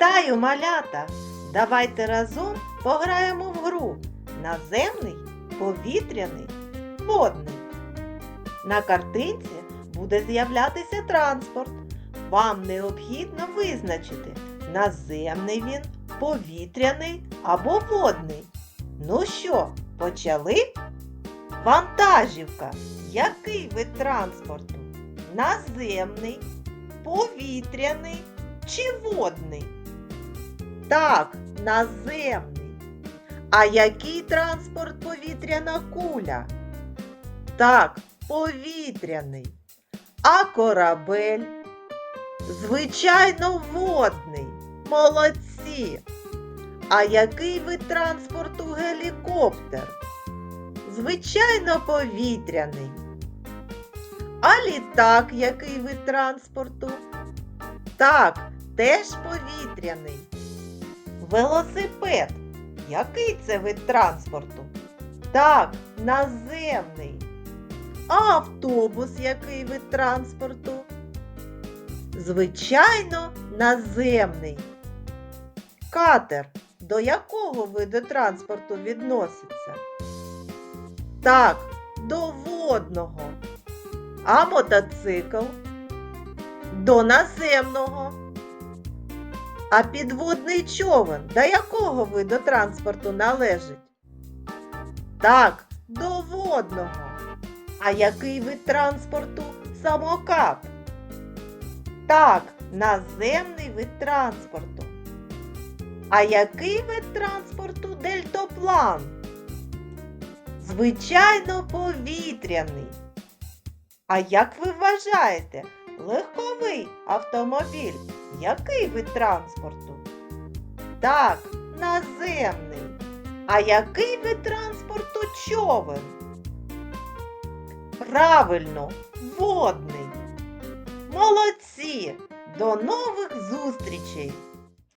Вітаю, малята! Давайте разом пограємо в гру наземний, повітряний, водний. На картинці буде з'являтися транспорт. Вам необхідно визначити, наземний він, повітряний або водний. Ну що, почали? Вантажівка. Який вид транспорту? Наземний, повітряний чи водний? Так, наземний. А який транспорт повітряна куля? Так, повітряний. А корабель? Звичайно, водний. Молодці. А який вид транспорту гелікоптер? Звичайно, повітряний. А літак який вид транспорту? Так, теж повітряний. Велосипед. Який це вид транспорту? Так, наземний. Автобус який вид транспорту? Звичайно, наземний. Катер до якого виду транспорту відноситься? Так, до водного. А мотоцикл? До наземного. А підводний човен до якого виду транспорту належить? Так, до водного. А який вид транспорту самокат? Так, наземний вид транспорту. А який вид транспорту дельтоплан? Звичайно, повітряний. А як ви вважаєте, легковий автомобіль який вид транспорту? Так, наземний. А який вид транспорту човен? Правильно, водний. Молодці! До нових зустрічей!